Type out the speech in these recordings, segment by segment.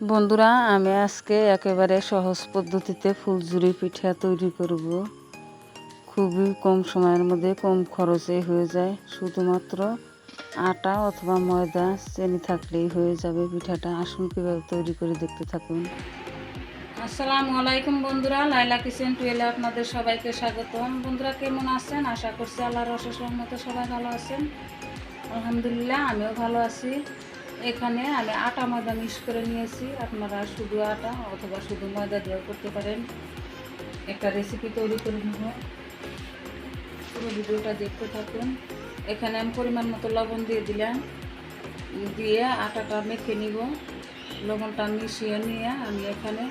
বন্ধুরা, আমি আজকে একেবারে সহজ পদ্ধতিতে ফুলঝুরি পিঠা তৈরি করব। খুবই কম সময়ের মধ্যে, কম খরচে হয়ে যায়। শুধুমাত্র আটা অথবা ময়দা, চিনি থাকলেই হয়ে যাবে পিঠাটা। আসুন কীভাবে তৈরি করে দেখতে থাকুন। আসসালামু আলাইকুম বন্ধুরা, লাইলা কিচেন টুয়েলে আপনাদের সবাইকে স্বাগতম। বন্ধুরা, কেমন আছেন? আশা করছি আল্লাহর অশেষ মতো সবাই ভালো আছেন। আলহামদুলিল্লাহ, আমিও ভালো আছি। এখানে আমি আটা ময়দা মিক্স করে নিয়েছি। আপনারা শুধু আটা অথবা শুধু ময়দা দিয়েও করতে পারেন। একটা রেসিপি তৈরি করে নেব। পুরো ভিডিওটা দেখতে থাকুন। এখানে আমি পরিমাণ মতো লবণ দিয়ে দিলাম। দিয়ে আটাটা মেখে নিব। লবণটা মিশিয়ে নিয়ে আমি এখানে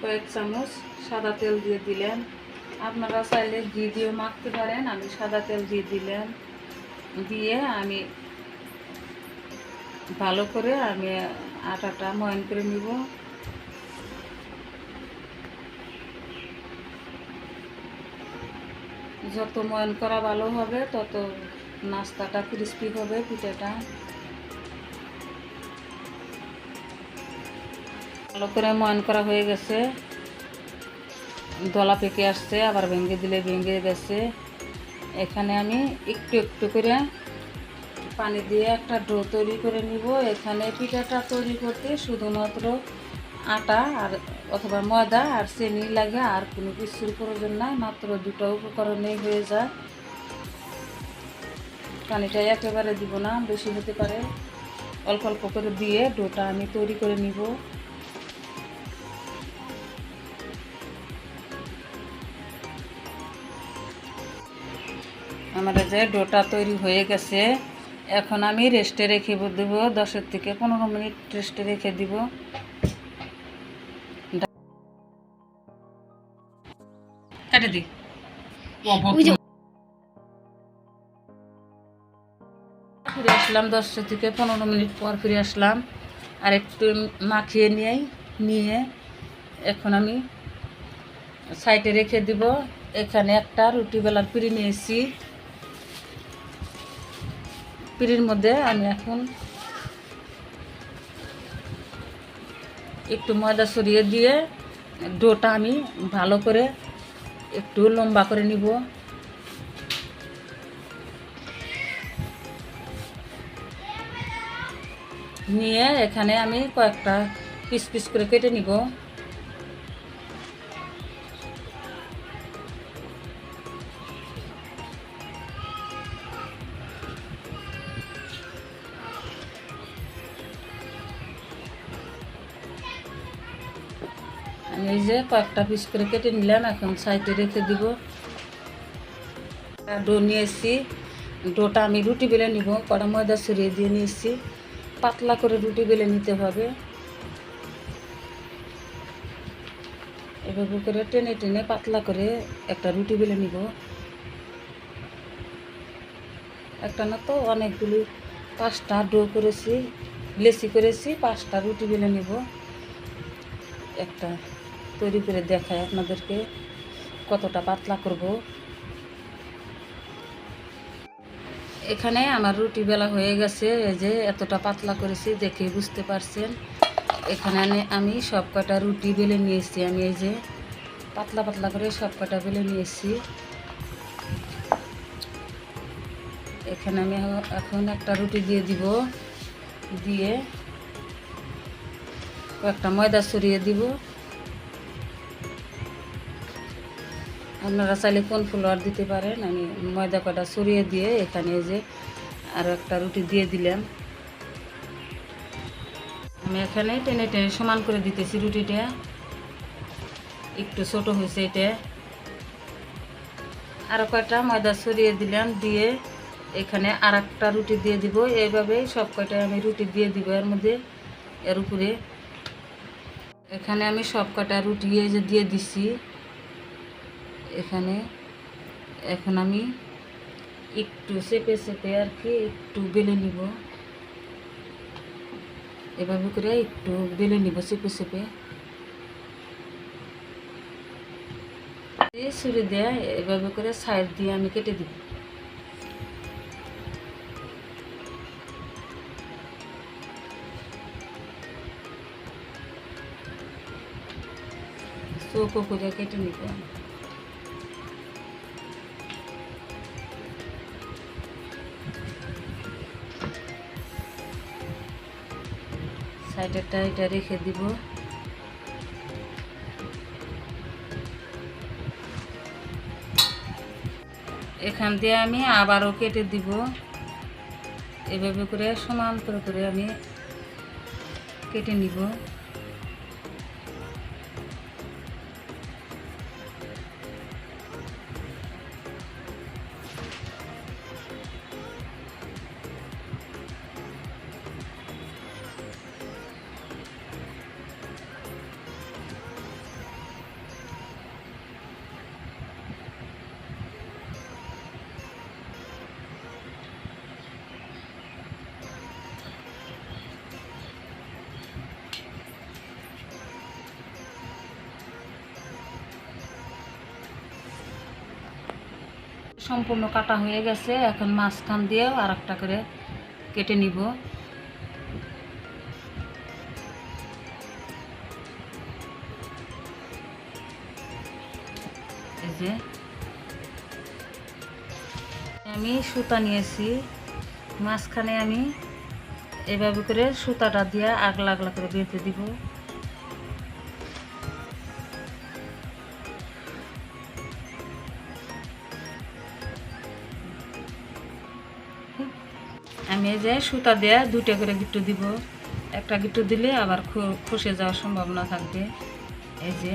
কয়েক চামচ সাদা তেল দিয়ে দিলেন আপনারা চাইলে ঘি দিয়েও মাখতে পারেন। আমি সাদা তেল দিয়ে দিলাম। দিয়ে আমি ভালো করে আমি আটাটা ময়ন করে নিব। যত ময়ন করা ভালো হবে, তত নাস্তাটা ক্রিস্পি হবে পিঠাটা। ভালো করে ময়ন করা হয়ে গেছে। দলা পেকে আসছে, আবার ভেঙে দিলে ভেঙে গেছে। এখানে আমি একটু একটু করে পানি দিয়ে একটা ডো তৈরি করে নিব। এখানে পিঠাটা তৈরি করতে শুধুমাত্র আটা আর অথবা ময়দা আর চিনি লাগে, আর কোনো কিছুর প্রয়োজন নাই, মাত্র দুটো উপকরণেই হয়ে যায়। পানিটা একেবারে দিব না, বেশি হতে পারে। অল্প অল্প করে দিয়ে ডোটা আমি তৈরি করে নিব। আমার যে ডোটা তৈরি হয়ে গেছে এখন আমি রেস্টে রেখে দেব দশের থেকে পনেরো মিনিট রেস্টে রেখে দিব। কেটে দি। ফিরে আসলাম দশ থেকে পনেরো মিনিট পর ফিরে আসলাম। আর একটু মাখিয়ে নিয়ে নিয়ে এখন আমি সাইডে রেখে দিব। এখানে একটা রুটি বেলার পিড়ি নিয়েছি। পিড়ির মধ্যে আমি এখন একটু ময়দা সরিয়ে দিয়ে ডোটা আমি ভালো করে একটু লম্বা করে নিব। নিয়ে এখানে আমি কয়েকটা পিস পিস করে কেটে নিব। এই যে কয়েকটা পিস করে কেটে নিলাম, এখন সাইডে রেখে দিব। ডো নিয়ে এসেছি। ডোটা আমি রুটি বেলে নিব, কড়া ময়দা সরিয়ে দিয়ে নিয়ে এসেছি। পাতলা করে রুটি বেলে নিতে হবে। এভাবে করে টেনে টেনে পাতলা করে একটা রুটি বেলে নিব। একটা না তো অনেকগুলি পাঁচটা ডো করেছি লেসি করেছি, পাঁচটা রুটি বেলে নিব। একটা তৈরি করে দেখায় আপনাদেরকে কতটা পাতলা করব। এখানে আমার রুটি বেলা হয়ে গেছে, এই যে এতটা পাতলা করেছি দেখে বুঝতে পারছেন। এখানে আমি সব কটা রুটি বেলে নিয়েছি, আমি এই যে পাতলা পাতলা করে সব কটা বেলে নিয়েছি। এখানে আমি এখন একটা রুটি দিয়ে দিব, দিয়ে কয়েকটা ময়দা সরিয়ে দিব। আপনারা চাইলে কোন ফ্লোয়ার দিতে পারেন। আমি ময়দা কটা সরিয়ে দিয়ে এখানে যে আরও একটা রুটি দিয়ে দিলাম। আমি এখানে টেনে টেনে সমান করে দিতেছি রুটিটা। একটু ছোট হয়েছে এটা। আরও কয়টা ময়দা সরিয়ে দিলাম দিয়ে এখানে আর একটা রুটি দিয়ে দিব। এইভাবেই সব কয়টায় আমি রুটি দিয়ে দিব এর মধ্যে, এর উপরে। এখানে আমি সব কটা রুটি যে দিয়ে দিছি। এখানে এখন আমি একটু চেপে চেপে আর কি একটু বেলে নিব। এভাবে করে একটু বেলে নিব চেপে চেপে। ছুরি দেয়া এভাবে করে সাইড দিয়ে আমি কেটে দিব। চৌকো করে কেটে নিতে সাইডেরটা এটা রেখে দিব। এখান দিয়ে আমি আবারও কেটে দিব। এভাবে করে সমান্তর করে আমি কেটে নিব। সম্পূর্ণ কাটা হয়ে গেছে। এখন মাঝখান দিয়েও আর একটা করে কেটে নিব। আমি সুতা নিয়েছি। মাঝখানে আমি এভাবে করে সুতাটা দিয়ে আগলা আগলা করে বেঁধে দিব। আমি এই যে সুতা দিয়ে দুটো করে গিট্টু দিব। একটা গিট্টু দিলে আবার খসে যাওয়ার সম্ভাবনা থাকবে। এই যে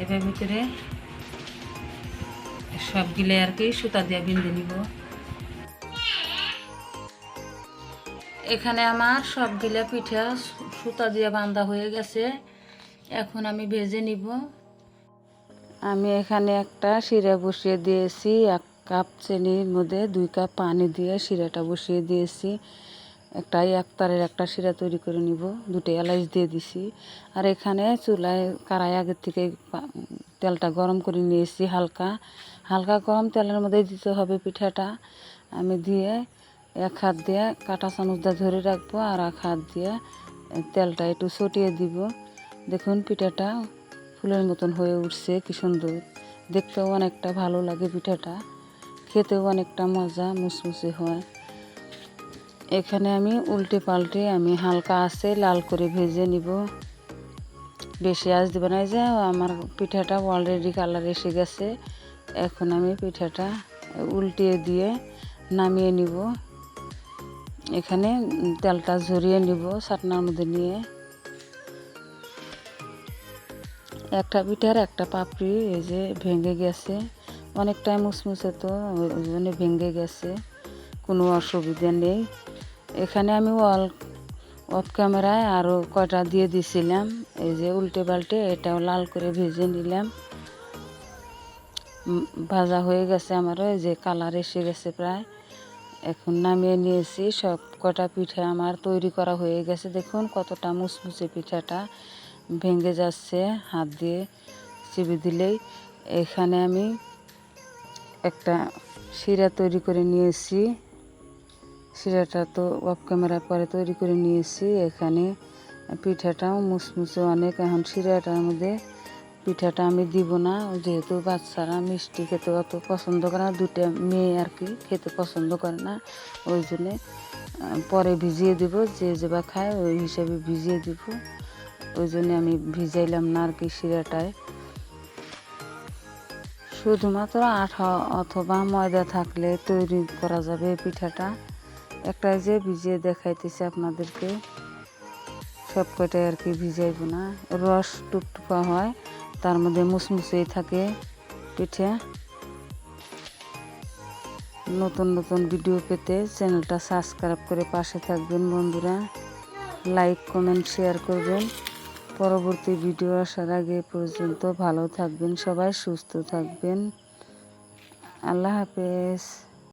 এভাবে করে সবগুলো আর কি সুতা দিয়ে বিন্দে নিব। এখানে আমার সবগুলা পিঠা সুতা দিয়ে বান্ধা হয়ে গেছে। এখন আমি ভেজে নিব। আমি এখানে একটা শিরা বসিয়ে দিয়েছি, এক কাপ চিনির মধ্যে দুই কাপ পানি দিয়ে শিরাটা বসিয়ে দিয়েছি। একটা একতারের একটা শিরা তৈরি করে নিব। দুটো এলাচ দিয়ে দিছি। আর এখানে চুলায় কারাই আগের থেকে তেলটা গরম করে নিয়েছি হালকা। হালকা গরম তেলের মধ্যে দিতে হবে পিঠাটা। আমি দিয়ে এক হাত দিয়ে কাঁটা চামচ দিয়ে ধরে রাখব আর এক হাত দিয়ে তেলটা একটু ছটিয়ে দিব। দেখুন পিঠাটা ফুলের মতন হয়ে উঠছে, কি সুন্দর। দেখতেও অনেকটা ভালো লাগে পিঠাটা। খেতেও অনেকটা মজা, মুসমুসে হয়। এখানে আমি উল্টে পাল্টে আমি হালকা আছে লাল করে ভেজে নিব। বেশি আঁচ দেবে না যে আমার পিঠাটা অলরেডি কালার এসে গেছে। এখন আমি পিঠাটা উল্টিয়ে দিয়ে নামিয়ে নিব। এখানে তেলটা ঝরিয়ে নিব চাটনার মধ্যে নিয়ে। একটা পিঠার একটা পাপড়ি এই যে ভেঙে গেছে। অনেকটাই মুসমুসে তো, ওই জন্য ভেঙে গেছে, কোনো অসুবিধা নেই। এখানে আমি ওয়াল অফ ক্যামেরায় আরও কয়টা দিয়ে দিছিলাম, এই যে উল্টে পাল্টে এটাও লাল করে ভেজে নিলাম। ভাজা হয়ে গেছে আমারও এই যে কালার এসে গেছে প্রায়। এখন নামিয়ে নিয়েছি, সব কটা পিঠা আমার তৈরি করা হয়ে গেছে। দেখুন কতটা মুসমুসে পিঠাটা ভেঙে যাচ্ছে, হাত দিয়ে চিবি দিলেই। এখানে আমি একটা শিরা তৈরি করে নিয়েছি। শিরাটা তো অফ ক্যামেরা পরে তৈরি করে নিয়েছি। এখানে পিঠাটাও মুসমুসে অনেক। এখন শিরাটার মধ্যে পিঠাটা আমি দিব না। যেহেতু বাচ্চারা মিষ্টি খেতে অত পছন্দ করে না দুটো মেয়ে আর কি খেতে পছন্দ করে না, ওই জন্যে পরে ভিজিয়ে দিব। যে যেবা খায় ওই হিসাবে ভিজিয়ে দিব। ওই জন্য আমি ভিজাইলাম না আর কি শিরাটায়। শুধুমাত্র আঠা অথবা ময়দা থাকলে তৈরি করা যাবে পিঠাটা। একটা যে ভিজিয়ে দেখাইতেছি আপনাদেরকে সব কটাই আর কি ভিজাইব না। রস টুকটুকা হয়, তার মধ্যে মুসমুসেই থাকে পিঠে। নতুন নতুন ভিডিও পেতে চ্যানেলটা সাবস্ক্রাইব করে পাশে থাকবেন বন্ধুরা। লাইক, কমেন্ট, শেয়ার করবেন। পরবর্তী ভিডিও আসার আগে পর্যন্ত ভালো থাকবেন সবাই সুস্থ থাকবেন। আল্লাহ হাফেজ।